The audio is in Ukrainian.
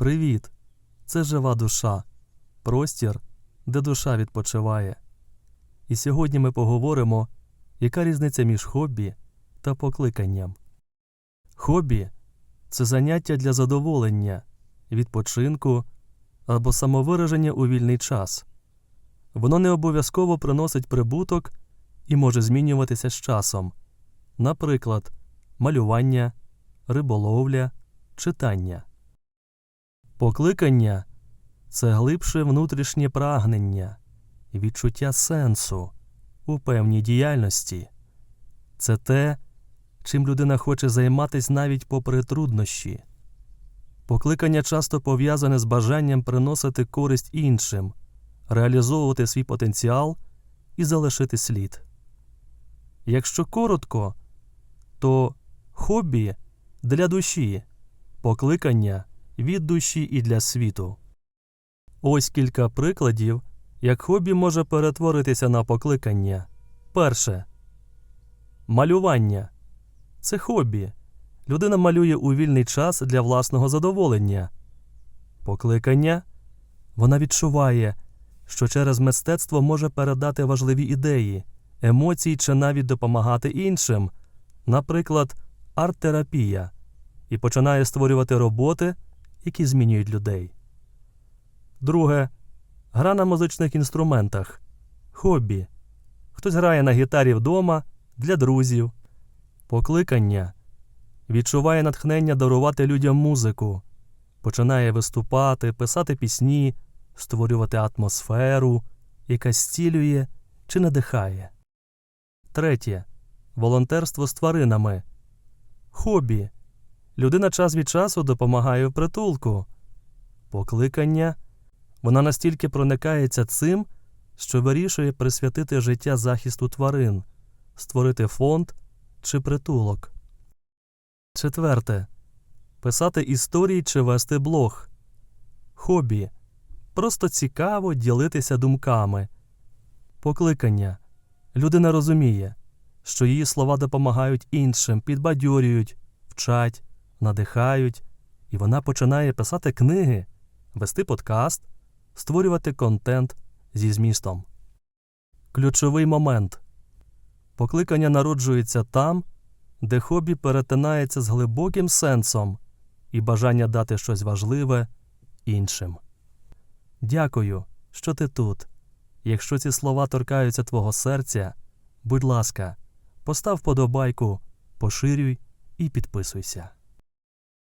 Привіт! Це жива душа, простір, де душа відпочиває. І сьогодні ми поговоримо, яка різниця між хобі та покликанням. Хобі це заняття для задоволення, відпочинку або самовираження у вільний час. Воно не обов'язково приносить прибуток і може змінюватися з часом, наприклад, малювання, риболовля, читання. Покликання це глибше внутрішнє прагнення відчуття сенсу у певній діяльності. Це те, чим людина хоче займатися навіть попри труднощі. Покликання часто пов'язане з бажанням приносити користь іншим, реалізовувати свій потенціал і залишити слід. Якщо коротко, то хобі для душі, покликання від душі і для світу. Ось кілька прикладів, як хобі може перетворитися на покликання. Перше. Малювання. Це хобі. Людина малює у вільний час для власного задоволення. Покликання. Вона відчуває, що через мистецтво може передати важливі ідеї, емоції чи навіть допомагати іншим, наприклад, арт-терапія, і починає створювати роботи, які змінюють людей. Друге. Гра на музичних інструментах. Хобі. Хтось грає на гітарі вдома для друзів. Покликання. Відчуває натхнення дарувати людям музику. Починає виступати, писати пісні, створювати атмосферу, яка зцілює чи надихає. Третє. Волонтерство з тваринами. Хобі. Людина час від часу допомагає в притулку. Покликання. Вона настільки проникається цим, що вирішує присвятити життя захисту тварин, створити фонд чи притулок. Четверте. Писати історії чи вести блог. Хобі. Просто цікаво ділитися думками. Покликання. Людина розуміє, що її слова допомагають іншим, підбадьорюють, вчать, надихають, і вона починає писати книги, вести подкаст, створювати контент зі змістом. Ключовий момент. Покликання народжується там, де хобі перетинається з глибоким сенсом і бажання дати щось важливе іншим. Дякую, що ти тут. Якщо ці слова торкаються твого серця, будь ласка, постав подобайку, поширюй і підписуйся.